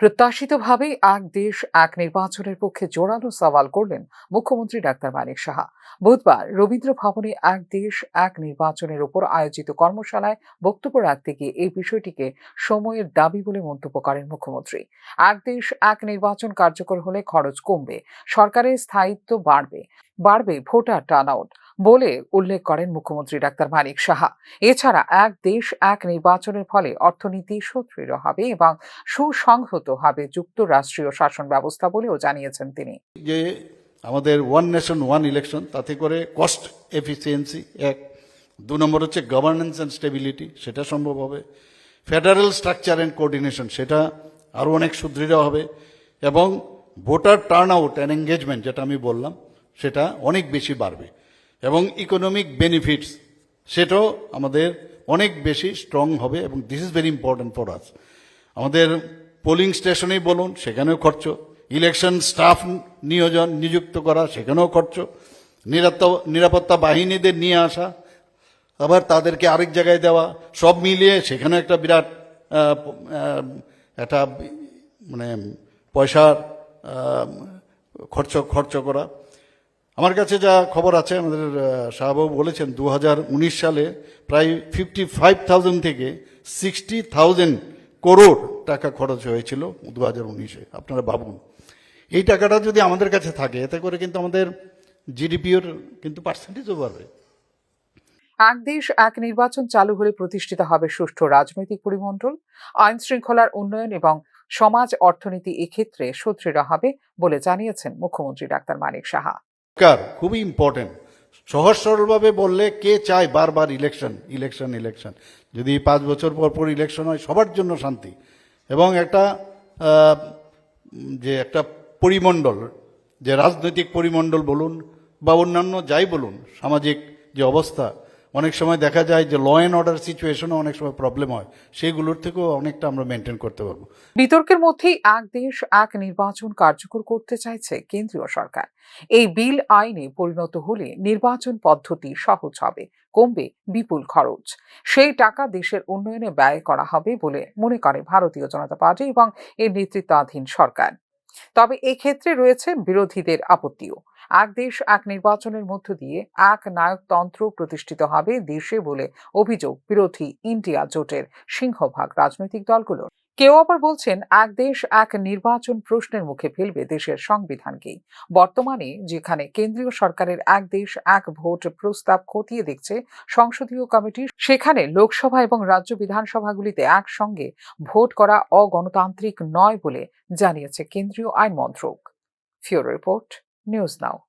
প্রত্যাশিতভাবেই এক দেশ এক নির্বাচনের পক্ষে জোরালো সওয়াল করলেন মুখ্যমন্ত্রী ডাক্তার মানিক সাহা। বুধবার রবীন্দ্র ভবনে এক দেশ এক নির্বাচনের উপর আয়োজিত কর্মশালায় বক্তব্য রাখতে গিয়ে এই বিষয়টিকে সময়ের দাবি বলে মন্তব্য করেন মুখ্যমন্ত্রী। এক দেশ এক নির্বাচন কার্যকর হলে খরচ কমবে, সরকারের স্থায়িত্ব বাড়বে বাড়বে ভোটার টার্নআউট বলে উল্লেখ করেন মুখ্যমন্ত্রী ডাক্তার মানিক সাহা। এছাড়া এক দেশ এক নির্বাচনের ফলে অর্থনীতি সুদৃঢ় হবে এবং সুসংহত হবে যুক্তরাষ্ট্রীয় শাসন ব্যবস্থা বলেও জানিয়েছেন তিনি। যে আমাদের ওয়ান নেশন ওয়ান ইলেকশন তাতে করে কস্ট এফিসিয়েন্সি এক। দু নম্বর হচ্ছে গভর্নেন্স অ্যান্ড স্টেবিলিটি সেটা সম্ভব হবে। ফেডারেল স্ট্রাকচার অ্যান্ড কোঅর্ডিনেশন সেটা আরও অনেক সুদৃঢ় হবে। এবং voter turnout and engagement যেটা আমি বললাম, সেটা অনেক বেশি বাড়বে। এবং ইকোনমিক বেনিফিটস সেটাও আমাদের অনেক বেশি স্ট্রং হবে এবং this is very important for us আমাদের পোলিং স্টেশনেই বলুন, সেখানেও খরচ। ইলেকশন স্টাফ নিয়োজন, নিযুক্ত করা, সেখানেও খরচ। নিরাপত্তা নিরাপত্তা বাহিনীদের নিয়ে আসা, আবার তাদেরকে আরেক জায়গায় দেওয়া, সব মিলিয়ে সেখানে একটা বিরাট একটা মানে পয়সার খরচ খরচ করা। আমার কাছে যা খবর আছে, আমাদের শাহবাবু বলেছেন দু হাজার উনিশ সালে প্রায় ফিফটি ফাইভ থাউজেন্ড থেকে সিক্সটি থাউজেন্ড করোড় টাকা খরচ হয়েছিল দু হাজার উনিশে। আপনারা ভাবুন, এই টাকাটা যদি আমাদের কাছে থাকে, এতে করে কিন্তু আমাদের জিডিপির কিন্তু পার্সেন্টেজও বাড়বে এক দেশ, এক নির্বাচন চালু হলে প্রতিষ্ঠিত হবে সুষ্ঠু রাজনৈতিক পরিমণ্ডল, আইন শৃঙ্খলার উন্নয়ন এবং সমাজ অর্থনীতি এক্ষেত্রে সুদৃঢ় হবে বলে জানিয়েছেন মুখ্যমন্ত্রী ডাক্তার মানিক সাহা। সরকার খুবই ইম্পর্টেন্ট সহজ সরলভাবে বললে কে চায় বারবার ইলেকশন ইলেকশন ইলেকশন যদি পাঁচ বছর পর পর ইলেকশন হয়, সবার জন্য শান্তি। এবং একটা যে একটা পরিমণ্ডল, যে রাজনৈতিক পরিমণ্ডল বলুন বা অন্যান্য যাই বলুন, সামাজিক যে অবস্থা অনেক সময় দেখা যায় যে ল অ্যান্ড অর্ডার সিচুয়েশনও অনেক সময় প্রবলেম হয়। সেগুলোর থেকেও অনেকটা আমরা মেনটেন করতে পারব। বিতর্কের মধ্যেই এক দেশ, এক নির্বাচন কার্যকর করতে চাইছে কেন্দ্রীয় সরকার। এই বিল আইনে পরিণত হলে নির্বাচন পদ্ধতি সহজ হবে, কমবে বিপুল খরচ। সেই টাকা দেশের উন্নয়নে ব্যয় করা হবে বলে মনে করে ভারতীয় জনতা পার্টি এবং এর নেতৃত্বাধীন সরকার। তবে এক্ষেত্রে রয়েছে বিরোধীদের আপত্তিও। এক দেশ এক নির্বাচনের মধ্য দিয়ে এক নায়কতন্ত্র প্রতিষ্ঠিত হবে দেশে বলে অভিযোগ বিরোধী ইন্ডিয়া জোটের সিংহভাগ রাজনৈতিক দলগুলোর। কেউ আবার বলছেন এক দেশ এক নির্বাচন প্রশ্নের মুখে ফেলবে দেশের সংবিধানকেই। বর্তমানে যেখানে কেন্দ্রীয় সরকারের এক দেশ এক ভোট প্রস্তাব খতিয়ে দেখছে সংসদীয় কমিটি, সেখানে লোকসভা এবং রাজ্য বিধানসভাগুলিতে একসঙ্গে ভোট করা অগণতান্ত্রিক নয় বলে জানিয়েছে কেন্দ্রীয় আইন মন্ত্রক। ফিওর রিপোর্ট। News Now.